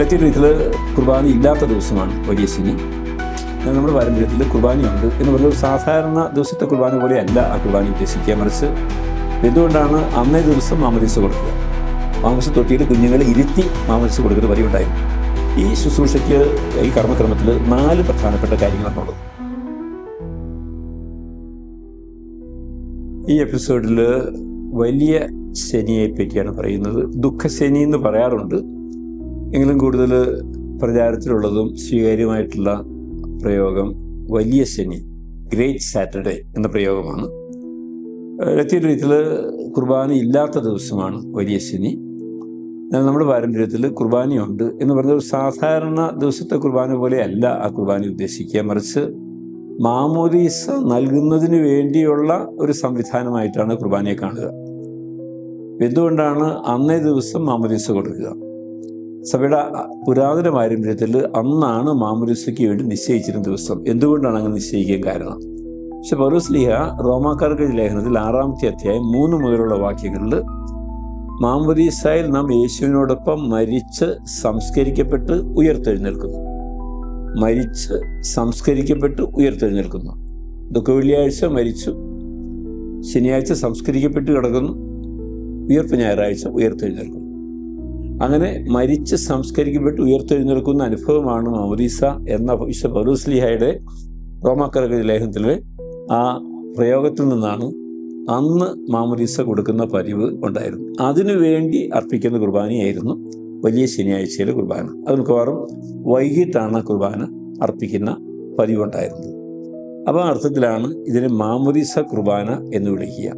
ലത്തീൻ രീതിയിൽ കുർബാന ഇല്ലാത്ത ദിവസമാണ് വലിയ ശനി നമ്മുടെ പാരമ്പര്യത്തിൽ കുർബാനയുണ്ട് എന്ന് പറഞ്ഞാൽ സാധാരണ ദിവസത്തെ കുർബാന പോലെയല്ല ആ കുർബാന ഉദ്ദേശിക്കുക. മറിച്ച് എന്തുകൊണ്ടാണ് അന്നേ ദിവസം മാമരീസ കൊടുക്കുക? മാമസ തൊട്ടിയിൽ കുഞ്ഞുങ്ങളെ ഇരുത്തി മാമരീസ കൊടുക്കുന്ന പതിവുണ്ടായിരുന്നു ഈ ശുശ്രൂഷയ്ക്ക് ഈ കർമ്മക്രമത്തിൽ നാല് പ്രധാനപ്പെട്ട കാര്യങ്ങളാണുള്ളത്. ഈ എപ്പിസോഡിൽ വലിയ ശനിയെ പറ്റിയാണ് പറയുന്നത്. ദുഃഖശനി എന്ന് പറയാറുണ്ട്. എങ്കിലും കൂടുതൽ പ്രചാരത്തിലുള്ളതും സ്വീകാര്യമായിട്ടുള്ള പ്രയോഗം വലിയ ശനി ഗ്രേറ്റ് സാറ്റർഡേ എന്ന പ്രയോഗമാണ്. ലത്തീൻ രീതിയിൽ കുർബാന ഇല്ലാത്ത ദിവസമാണ് വലിയ ശനി. എന്നാൽ നമ്മുടെ പാരമ്പര്യത്തിൽ കുർബാനയുണ്ട് എന്ന് പറഞ്ഞ ഒരു സാധാരണ ദിവസത്തെ കുർബാന പോലെയല്ല ആ കുർബാന ഉദ്ദേശിക്കുക. മറിച്ച് മാമോദീസ നൽകുന്നതിന് വേണ്ടിയുള്ള ഒരു സംവിധാനമായിട്ടാണ് കുർബാനയെ കാണുക. എന്തുകൊണ്ടാണ് അന്നേ ദിവസം മാമോദീസ കൊടുക്കുക? സഭയുടെ പുരാതന പാരമ്പര്യത്തിൽ അന്നാണ് മാമുരിസയ്ക്ക് വേണ്ടി നിശ്ചയിച്ചിരുന്ന ദിവസം. എന്തുകൊണ്ടാണ് അങ്ങനെ നിശ്ചയിക്കാൻ കാരണം? പക്ഷെ പൗരസ്ലിഹ റോമാക്കാർക്ക് ലേഖനത്തിൽ ആറാമത്തെ അധ്യായം മൂന്ന് മുതലുള്ള വാക്യങ്ങളിൽ മാമുരീസായിൽ നാം യേശുവിനോടൊപ്പം മരിച്ച് സംസ്കരിക്കപ്പെട്ട് ഉയർത്തെഴുന്നേൽക്കുന്നു. മരിച്ച് സംസ്കരിക്കപ്പെട്ട് ഉയർത്തെഴുന്നേൽക്കുന്നു. ദുഃഖ വെള്ളിയാഴ്ച മരിച്ചു. ശനിയാഴ്ച സംസ്കരിക്കപ്പെട്ട് കിടക്കുന്നു. ഉയർപ്പ് ഞായറാഴ്ച ഉയർത്തെഴുന്നേൽക്കുന്നു. അങ്ങനെ മരിച്ച് സംസ്കരിക്കപ്പെട്ട് ഉയർത്തെഴുന്നേൽക്കുന്ന അനുഭവമാണ് മൗരീസ എന്ന വിശ്വ പൗലൂസ്ലിഹയുടെ റോമാക്കരക ലേഖനത്തിലെ ആ പ്രയോഗത്തിൽ നിന്നാണ് അന്ന് മാമുരീസ കൊടുക്കുന്ന പതിവ് ഉണ്ടായിരുന്നു അതിനു വേണ്ടി അർപ്പിക്കുന്ന കുർബാനയായിരുന്നു വലിയ ശനിയാഴ്ചയിലെ കുർബാന. അത് മിക്കവാറും വൈകിട്ടാണ് കുർബാന അർപ്പിക്കുന്ന പതിവുണ്ടായിരുന്നത്. അപ്പോൾ ആ അർത്ഥത്തിലാണ് ഇതിനെ മാമുരീസ കുർബാന എന്ന് വിളിക്കുക.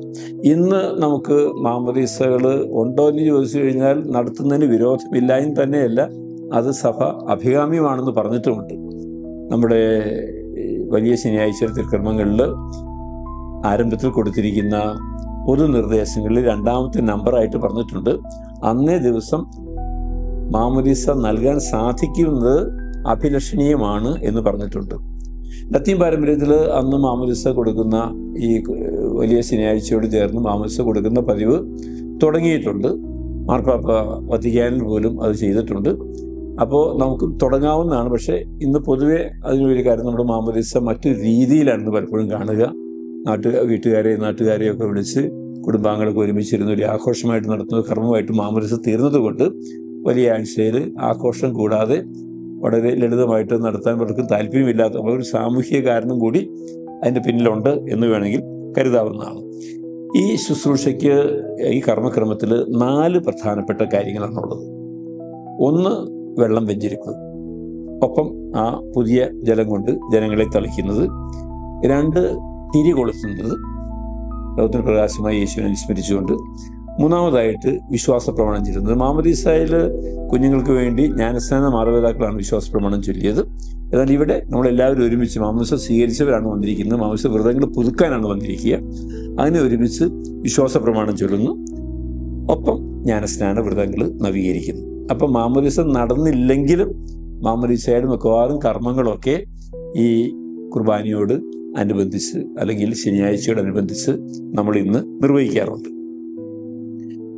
ഇന്ന് നമുക്ക് മാമുരീസകൾ ഉണ്ടോ എന്ന് ചോദിച്ചു കഴിഞ്ഞാൽ നടത്തുന്നതിന് വിരോധമില്ലായും തന്നെയല്ല അത് സഭ അഭികാമ്യമാണെന്ന് പറഞ്ഞിട്ടുമുണ്ട്. നമ്മുടെ വലിയ ശനിയാഴ്ച തിരുക്രമങ്ങളിൽ ആരംഭത്തിൽ കൊടുത്തിരിക്കുന്ന പൊതു നിർദ്ദേശങ്ങളിൽ രണ്ടാമത്തെ നമ്പറായിട്ട് പറഞ്ഞിട്ടുണ്ട്. അന്നേ ദിവസം മാമുരീസ നൽകാൻ സാധിക്കുന്നത് അഭിലഷണീയമാണ് എന്ന് പറഞ്ഞിട്ടുണ്ട്. ലത്തീൻ പാരമ്പര്യത്തിൽ അന്ന് മാമുലിസ കൊടുക്കുന്ന ഈ വലിയ ശനിയാഴ്ചയോട് ചേർന്ന് മാമുലിസ കൊടുക്കുന്ന പതിവ് തുടങ്ങിയിട്ടുണ്ട്. മാർപ്പാപ്പ വത്തിക്കാനിൽ പോലും അത് ചെയ്തിട്ടുണ്ട്. അപ്പോൾ നമുക്ക് തുടങ്ങാവുന്നതാണ്. പക്ഷേ ഇന്ന് പൊതുവെ അതിനൊരു കാര്യം നമ്മുടെ മാമുലിസ മറ്റു രീതിയിലാണ് പലപ്പോഴും കാണുക. നാട്ടു വീട്ടുകാരെ നാട്ടുകാരെയൊക്കെ വിളിച്ച് കുടുംബാംഗങ്ങളൊക്കെ ഒരുമിച്ചിരുന്ന് ഒരു ആഘോഷമായിട്ട് നടത്തുന്ന കർമ്മമായിട്ട് മാമുലിസ തീർന്നതുകൊണ്ട് വലിയ ആഴ്ചയിൽ ആഘോഷം കൂടാതെ വളരെ ലളിതമായിട്ട് നടത്താൻ പലർക്കും താല്പര്യമില്ലാത്ത ഒരു സാമൂഹിക കാരണം കൂടി അതിന്റെ പിന്നിലുണ്ട് എന്ന് വേണമെങ്കിൽ കരുതാവുന്നതാണ്. ഈ ശുശ്രൂഷയ്ക്ക് ഈ കർമ്മക്രമത്തിൽ നാല് പ്രധാനപ്പെട്ട കാര്യങ്ങളാണുള്ളത്. ഒന്ന് വെള്ളം വെഞ്ചരിക്കുക ഒപ്പം ആ പുതിയ ജലം കൊണ്ട് ജനങ്ങളെ തളിക്കുന്നത്. രണ്ട് തിരി കൊളുത്തുന്നത്. ലോകത്തിന് പ്രകാശമായി യേശുവിനെ അനുസ്മരിച്ചുകൊണ്ട് മൂന്നാമതായിട്ട് വിശ്വാസ പ്രമാണം ചൊല്ലുന്നത്. മാമദീസായിൽ കുഞ്ഞുങ്ങൾക്ക് വേണ്ടി ജ്ഞാനസ്നാന മാതാപിതാക്കളാണ് വിശ്വാസ പ്രമാണം ചൊല്ലിയത്. എന്നാൽ ഇവിടെ നമ്മളെല്ലാവരും ഒരുമിച്ച് മാമൂസ സ്വീകരിച്ചവരാണ് വന്നിരിക്കുന്നത്. മാമസ വ്രതങ്ങൾ പുതുക്കാനാണ് വന്നിരിക്കുക. അങ്ങനെ ഒരുമിച്ച് വിശ്വാസ പ്രമാണം ചൊല്ലുന്നു. ഒപ്പം ജ്ഞാനസ്നാന വ്രതങ്ങൾ നവീകരിക്കുന്നു. അപ്പം മാമൂലിസ നടന്നില്ലെങ്കിലും മാമൂലിസയുടെ മിക്കവാറും കർമ്മങ്ങളൊക്കെ ഈ കുർബാനയോട് അനുബന്ധിച്ച് അല്ലെങ്കിൽ ശനിയാഴ്ചയോടനുബന്ധിച്ച് നമ്മൾ ഇന്ന് നിർവഹിക്കാറുണ്ട്.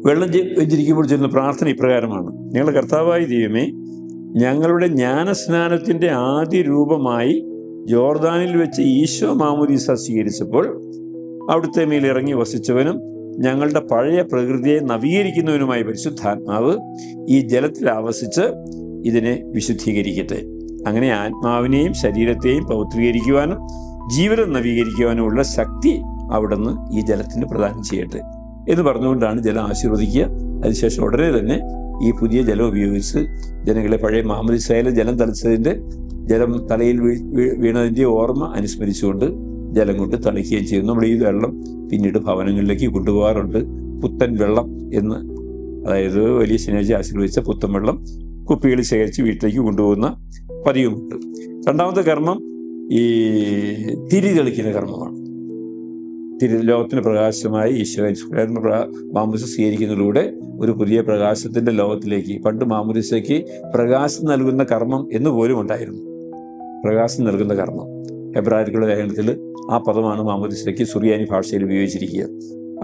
വെള്ളം വെച്ചിരിക്കുമ്പോൾ ചെല്ലുന്ന പ്രാർത്ഥന ഇപ്രകാരമാണ്. ഞങ്ങളുടെ കർത്താവായി ദൈവമേ ഞങ്ങളുടെ ജ്ഞാനസ്നാനത്തിന്റെ ആദ്യ രൂപമായി ജോർദാനിൽ വെച്ച് ഈശോ മാമുദീസ സ്വീകരിച്ചപ്പോൾ അവിടുത്തെ മേൽ ഇറങ്ങി വസിച്ചവനും ഞങ്ങളുടെ പഴയ പ്രകൃതിയെ നവീകരിക്കുന്നവനുമായ പരിശുദ്ധാത്മാവ് ഈ ജലത്തിൽ ആവസിച്ച് ഇതിനെ വിശുദ്ധീകരിക്കട്ടെ. അങ്ങനെ ആത്മാവിനെയും ശരീരത്തെയും പൗത്രീകരിക്കുവാനും ജീവിതം നവീകരിക്കുവാനുമുള്ള ശക്തി അവിടുന്ന് ഈ ജലത്തിന് പ്രദാനം ചെയ്യട്ടെ. എന്ന് പറഞ്ഞുകൊണ്ടാണ് ജലം ആശീർവദിക്കുക. അതിനുശേഷം ഉടനെ തന്നെ ഈ പുതിയ ജലം ഉപയോഗിച്ച് ജനങ്ങളെ പഴയ മാമലിസായാലും ജലം തളിച്ചതിന്റെ ജലം തലയിൽ വീണതിന്റെ ഓർമ്മ അനുസ്മരിച്ചുകൊണ്ട് ജലം കൊണ്ട് തളിക്കുകയും ചെയ്യുന്നു. നമ്മൾ ഈ വെള്ളം പിന്നീട് ഭവനങ്ങളിലേക്ക് കൊണ്ടുപോകാറുണ്ട്. പുത്തൻ വെള്ളം എന്ന്. അതായത് വലിയ ശനിയാഴ്ച ആശീർവദിച്ച പുത്തൻ വെള്ളം കുപ്പികളിൽ ശേഖരിച്ച് വീട്ടിലേക്ക് കൊണ്ടുപോകുന്ന പതിവുമുണ്ട്. രണ്ടാമത്തെ കർമ്മം ഈ തിരി തെളിക്കുന്ന കർമ്മമാണ്. തിരു ലോകത്തിന് പ്രകാശമായി ഈശ്വര മാമുരിസ സ്വീകരിക്കുന്നതിലൂടെ ഒരു പുതിയ പ്രകാശത്തിന്റെ ലോകത്തിലേക്ക് പണ്ട് മാമുരിസയ്ക്ക് പ്രകാശം നൽകുന്ന കർമ്മം എന്ന് പോലും ഉണ്ടായിരുന്നു. പ്രകാശം നൽകുന്ന കർമ്മം. എബ്രാഹിക്കുള്ള ലേഖനത്തിൽ ആ പദമാണ് മാമുരിസയ്ക്ക് സുറിയാനി ഭാഷയിൽ ഉപയോഗിച്ചിരിക്കുക.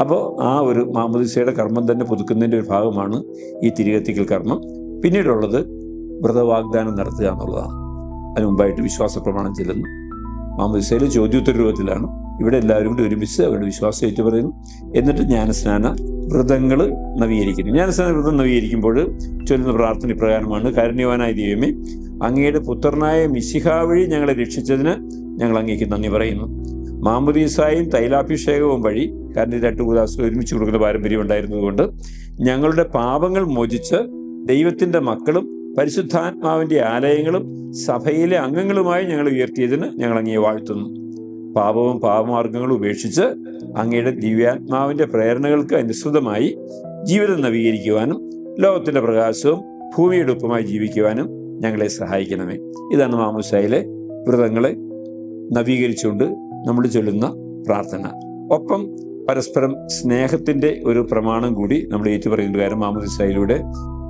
അപ്പോൾ ആ ഒരു മാമുദിസയുടെ കർമ്മം തന്നെ പുതുക്കുന്നതിന്റെ ഒരു ഭാഗമാണ് ഈ തിരികത്തിക്കൽ കർമ്മം. പിന്നീടുള്ളത് വ്രതവാഗ്ദാനം നടത്തുക എന്നുള്ളതാണ്. അതിന് മുമ്പായിട്ട് വിശ്വാസ പ്രമാണം ചെല്ലുന്നു. മാമുദിസയിൽ ചോദ്യോത്തര രൂപത്തിലാണ് ഇവിടെ എല്ലാവരും കൂടി ഒരുമിച്ച് അവരുടെ വിശ്വാസം ഏറ്റുപറയുന്നു എന്നിട്ട് ജ്ഞാനസ്നാന വ്രതങ്ങൾ നവീകരിക്കുന്നു. ജ്ഞാനസ്നാന വ്രതം നവീകരിക്കുമ്പോൾ ചൊല്ലുന്ന പ്രാർത്ഥന പ്രകാരമാണ് കാരുണ്യവാനായ ദൈവമേ അങ്ങയുടെ പുത്രനായ മിശിഹ വഴി ഞങ്ങളെ രക്ഷിച്ചതിന് ഞങ്ങൾ അങ്ങേക്ക് നന്ദി പറയുന്നു. മാമുദീസായും തൈലാഭിഷേകവും വഴി കാരണം ഇത് രണ്ട് ഉദാസം ഒരുമിച്ച് കൊടുക്കുന്ന പാരമ്പര്യം ഉണ്ടായിരുന്നതുകൊണ്ട് ഞങ്ങളുടെ പാപങ്ങൾ മോചിച്ച് ദൈവത്തിന്റെ മക്കളും പരിശുദ്ധാത്മാവിന്റെ ആലയങ്ങളും സഭയിലെ അംഗങ്ങളുമായി ഞങ്ങൾ ഉയർത്തിയതിന് ഞങ്ങൾ അങ്ങേ വാഴ്ത്തുന്നു. പാപവും പാപമാർഗങ്ങളും ഉപേക്ഷിച്ച് അങ്ങയുടെ ദിവ്യാത്മാവിന്റെ പ്രേരണകൾക്ക് അനുസൃതമായി ജീവിതം നവീകരിക്കുവാനും ലോകത്തിന്റെ പ്രകാശവും ഭൂമിയുടെ ഒപ്പമായി ജീവിക്കുവാനും ഞങ്ങളെ സഹായിക്കണമേ. ഇതാണ് മാമുസായിലെ വ്രതങ്ങളെ നവീകരിച്ചുകൊണ്ട് നമ്മൾ ചൊല്ലുന്ന പ്രാർത്ഥന. ഒപ്പം പരസ്പരം സ്നേഹത്തിന്റെ ഒരു പ്രമാണം കൂടി നമ്മൾ ഏറ്റുപറയുന്ന കാര്യം മാമുദിസായിലൂടെ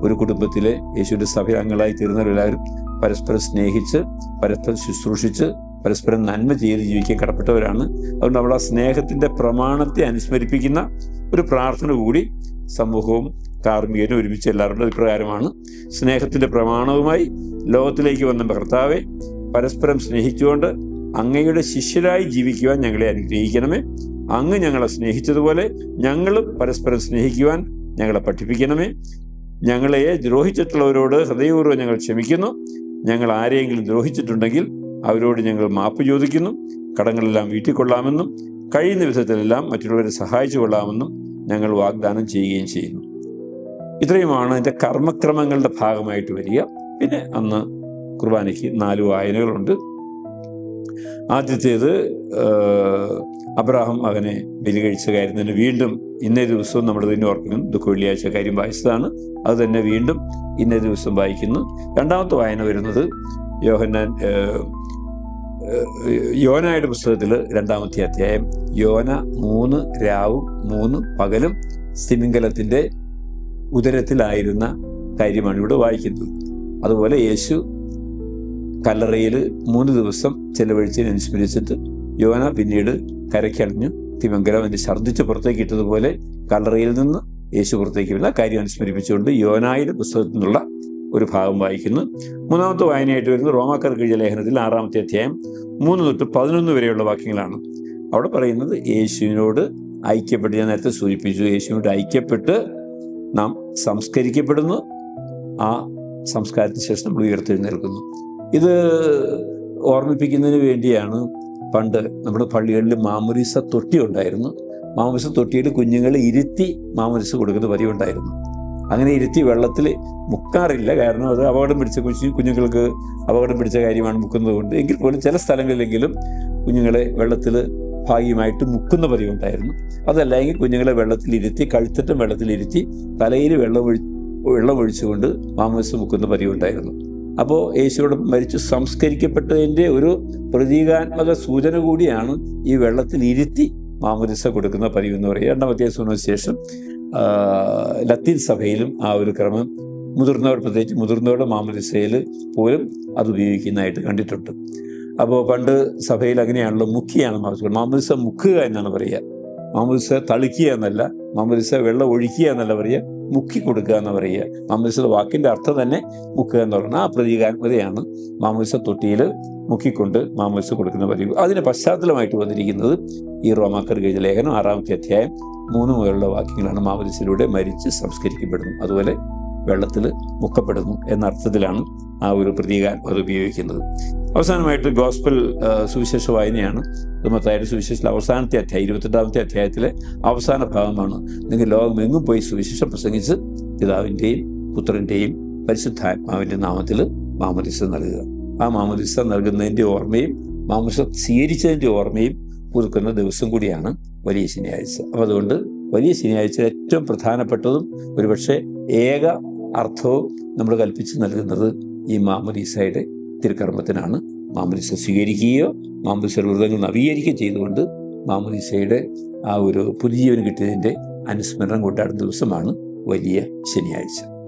ഒരു കുടുംബത്തിലെ യേശുവിന്റെ സഭ അംഗങ്ങളായി തീർന്നവരെല്ലാവരും പരസ്പരം സ്നേഹിച്ച് പരസ്പരം ശുശ്രൂഷിച്ച് പരസ്പരം നന്മ ചെയ്ത് ജീവിക്കാൻ കടപ്പെട്ടവരാണ് അതുകൊണ്ട് നമ്മൾ ആ സ്നേഹത്തിന്റെ പ്രമാണത്തെ അനുസ്മരിപ്പിക്കുന്ന ഒരു പ്രാർത്ഥന കൂടി സമൂഹവും കാർമ്മികനും ഒരുമിച്ച് എല്ലാവരുടെ അഭിപ്രായമാണ്. സ്നേഹത്തിന്റെ പ്രമാണവുമായി ലോകത്തിലേക്ക് വന്ന ഭർത്താവെ പരസ്പരം സ്നേഹിച്ചുകൊണ്ട് അങ്ങയുടെ ശിഷ്യരായി ജീവിക്കുവാൻ ഞങ്ങളെ അനുഗ്രഹിക്കണമേ. അങ്ങ് ഞങ്ങളെ സ്നേഹിച്ചതുപോലെ ഞങ്ങളും പരസ്പരം സ്നേഹിക്കുവാൻ ഞങ്ങളെ പഠിപ്പിക്കണമേ. ഞങ്ങളെ ദ്രോഹിച്ചിട്ടുള്ളവരോട് ഹൃദയപൂർവം ഞങ്ങൾ ക്ഷമിക്കുന്നു. ഞങ്ങൾ ആരെയെങ്കിലും ദ്രോഹിച്ചിട്ടുണ്ടെങ്കിൽ അവരോട് ഞങ്ങൾ മാപ്പ് ചോദിക്കുന്നു. കടങ്ങളെല്ലാം വീട്ടിൽ കൊള്ളാമെന്നും കഴിയുന്ന വിധത്തിലെല്ലാം മറ്റുള്ളവരെ സഹായിച്ചു കൊള്ളാമെന്നും ഞങ്ങൾ വാഗ്ദാനം ചെയ്യുകയും ചെയ്യുന്നു. ഇത്രയുമാണ് എന്റെ കർമ്മക്രമങ്ങളുടെ ഭാഗമായിട്ട് വരിക. പിന്നെ അന്ന് കുർബാനയ്ക്ക് നാല് വായനകളുണ്ട്. ആദ്യത്തേത് അബ്രാഹം അവനെ ബലി കഴിച്ച കാര്യം തന്നെ വീണ്ടും ഇന്നേ ദിവസവും നമ്മൾ തന്നെ ഓർക്കുന്നു ദുഃഖ വെള്ളിയാഴ്ച കാര്യം വായിച്ചതാണ്. അത് തന്നെ വീണ്ടും ഇന്നേ ദിവസം വായിക്കുന്നു. രണ്ടാമത്തെ വായന വരുന്നത് യോഹന്നാൻ യോനയുടെ പുസ്തകത്തിൽ രണ്ടാമത്തെ അധ്യായം യോന മൂന്ന് രാവും മൂന്ന് പകലും സിമിംഗലത്തിന്റെ ഉദരത്തിലായിരുന്ന കാര്യമാണ് ഇവിടെ വായിക്കുന്നത്. അതുപോലെ യേശു കല്ലറയിൽ മൂന്ന് ദിവസം ചെലവഴിച്ചതിന് അനുസ്മരിച്ചിട്ട് യോന പിന്നീട് കരയ്ക്കടഞ്ഞു തിമംഗലം അതിന്റെ ഛർദ്ദിച്ച് പുറത്തേക്ക് ഇട്ടതുപോലെ കല്ലറയിൽ നിന്ന് യേശു പുറത്തേക്ക് വരുന്ന കാര്യം അനുസ്മരിപ്പിച്ചുകൊണ്ട് യോനായുടെ പുസ്തകത്തിൽ നിന്നുള്ള ഒരു ഭാഗം വായിക്കുന്നു. മൂന്നാമത്തെ വായനയായിട്ട് വരുന്നത് റോമാക്കർക്ക് ലേഖനത്തിൽ ആറാമത്തെ അധ്യായം മൂന്ന് തൊട്ട് പതിനൊന്ന് വരെയുള്ള വാക്യങ്ങളാണ്. അവിടെ പറയുന്നത് യേശുവിനോട് ഐക്യപ്പെട്ട് ഞാൻ നേരത്തെ സൂചിപ്പിച്ചു യേശുവിനോട് ഐക്യപ്പെട്ട് നാം സംസ്കരിക്കപ്പെടുന്നു. ആ സംസ്കാരത്തിന് ശേഷം നമ്മൾ ഉയർത്തെഴുന്നേൽക്കുന്നു. ഇത് ഓർമ്മിപ്പിക്കുന്നതിന് വേണ്ടിയാണ് പണ്ട് നമ്മുടെ പള്ളികളിൽ മാമുരിസ തൊട്ടി ഉണ്ടായിരുന്നു. മാമുരിസ തൊട്ടിയിൽ കുഞ്ഞുങ്ങളെ ഇരുത്തി മാമുരിസ കൊടുക്കുന്ന പതിവുണ്ടായിരുന്നു. അങ്ങനെ ഇരുത്തി വെള്ളത്തിൽ മുക്കാറില്ല. കാരണം അത് അപകടം പിടിച്ച കുഞ്ഞു കുഞ്ഞുങ്ങൾക്ക് അപകടം പിടിച്ച കാര്യമാണ് മുക്കുന്നത് കൊണ്ട്. എങ്കിൽ പോലും ചില സ്ഥലങ്ങളിലെങ്കിലും കുഞ്ഞുങ്ങളെ വെള്ളത്തിൽ ഭാഗ്യമായിട്ട് മുക്കുന്ന പതിവുണ്ടായിരുന്നു. അതല്ല എങ്കിൽ കുഞ്ഞുങ്ങളെ വെള്ളത്തിലിരുത്തി കഴുത്തറ്റം വെള്ളത്തിലിരുത്തി തലയിൽ വെള്ളം ഒഴി വെള്ളം ഒഴിച്ചുകൊണ്ട് മാമോസ് മുക്കുന്ന പതിവുണ്ടായിരുന്നു. അപ്പോൾ യേശുവിടെ മരിച്ചു. സംസ്കരിക്കപ്പെട്ടതിന്റെ ഒരു പ്രതീകാത്മക സൂചന കൂടിയാണ് ഈ വെള്ളത്തിൽ മാമോദിസ കൊടുക്കുന്ന പതിവ് എന്ന് പറയുക. രണ്ടാമത്തെ ശേഷം ലത്തീൻ സഭയിലും ആ ഒരു ക്രമം മുതിർന്നവർ പ്രത്യേകിച്ച് മുതിർന്നവരുടെ മാമദിസയിൽ പോലും അത് ഉപയോഗിക്കുന്നതായിട്ട് കണ്ടിട്ടുണ്ട്. അപ്പോൾ പണ്ട് സഭയിൽ അങ്ങനെയാണല്ലോ മുക്കിയാണ് മാമദിസ. മാമദിസ മുക്കുക എന്നാണ് പറയുക. മാമദിസ തളിക്കുക എന്നല്ല മാമദിസ വെള്ളം ഒഴിക്കുക എന്നല്ല പറയുക. മുക്കി കൊടുക്കുക എന്ന് പറയുക. മാമോദിസ വാക്കിന്റെ അർത്ഥം തന്നെ മുക്കുക എന്ന് പറയുന്നത്. ആ പ്രതീകാത്മതയാണ് മാമോദിസ തൊട്ടിയിൽ മുക്കിക്കൊണ്ട് മാമോദിസ കൊടുക്കുന്ന പതിവ്. അതിന് പശ്ചാത്തലമായിട്ട് വന്നിരിക്കുന്നത് ഈ റോമാക്കർ ഗജ ലേഖനം ആറാമത്തെ അധ്യായം മൂന്ന് മുതലുള്ള വാക്യങ്ങളാണ് മാമോദിസയിലൂടെ മരിച്ച് സംസ്കരിക്കപ്പെടുന്നു. അതുപോലെ വെള്ളത്തിൽ മുക്കപ്പെടുന്നു എന്ന അർത്ഥത്തിലാണ് ആ ഒരു പ്രതീകാത്മത ഉപയോഗിക്കുന്നത്. അവസാനമായിട്ട് ഗോസ്പൽ സുവിശേഷ വായനയാണ്. മത്തായുടെ സുവിശേഷ അവസാനത്തെ അധ്യായം ഇരുപത്തെട്ടാമത്തെ അധ്യായത്തിലെ അവസാന ഭാഗമാണ്. നിങ്ങൾ ലോകമെങ്ങും പോയി സുവിശേഷം പ്രസംഗിച്ച് പിതാവിന്റെയും പുത്രന്റെയും പരിശുദ്ധാത്മാവിന്റെ നാമത്തിൽ മാമദിസ നൽകുക. ആ മാമദിസ നൽകുന്നതിന്റെ ഓർമ്മയും മാമദിസ സ്വീകരിച്ചതിന്റെ ഓർമ്മയും പുതുക്കുന്ന ദിവസം കൂടിയാണ് വലിയ ശനിയാഴ്ച. അപ്പോൾ അതുകൊണ്ട് വലിയ ശനിയാഴ്ച ഏറ്റവും പ്രധാനപ്പെട്ടതും ഒരുപക്ഷെ ഏക അർത്ഥവും നമ്മൾ കൽപ്പിച്ച് നൽകുന്നത് ഈ മാമോദീസയുടെ തിരുക്കർമ്മത്തിനാണ് മാമോദീസ സ്വീകരിക്കുകയോ മാമോദീസ വ്രതങ്ങൾ നവീകരിക്കുകയോ ചെയ്തുകൊണ്ട് മാമോദീസയുടെ ആ ഒരു പുതുജീവൻ കിട്ടിയതിന്റെ അനുസ്മരണം കൊണ്ടാടുന്ന ദിവസമാണ് വലിയ ശനിയാഴ്ച.